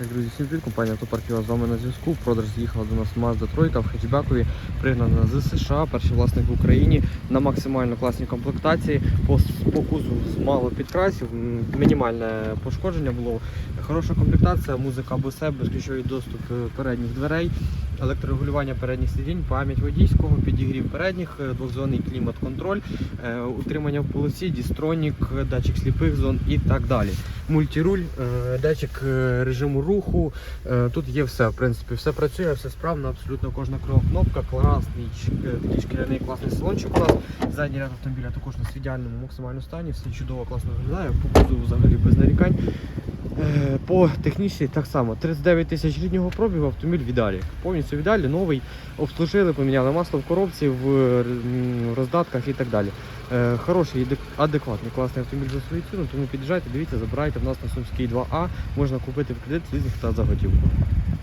Так, друзі, всім привіт, компанія Автопарківа з вами на зв'язку. Продаж з'їхала до нас Mazda 3 в хетчбекові, пригнана з США, перший власник в Україні на максимально класній комплектації. По, по кузову з мало підкрасів, мінімальне пошкодження було. Хороша комплектація, музика Bose, безключовий доступ е, передніх дверей, електрорегулювання передніх сидінь, пам'ять водійського, підігрів передніх, е, двохзонний клімат-контроль, е, утримання в полосі, дістронік, датчик сліпих зон і так далі. Мультируль, датчик режиму руху. Е, Тут є все, в принципі, все працює, все справно, абсолютно кожна кнопка, класний, е, такий шкіряний класний салончик у нас. Задній ряд автомобіля також у нас в ідеальному максимальному стані, все чудово, класно виглядає, по кузову взагалі без нарікань. По технічній так само 39 тисяч ріднього пробігу, автомобіль віддалі. Повністю віддалі, новий, обслужили, поміняли масло в коробці, в роздатках і так далі. Е, Хороший, адекватний, класний автомобіль за свою ціну, тому під'їжджайте, дивіться, забирайте в нас на Сумський 2А, можна купити в кредит, лізинг та за готівку.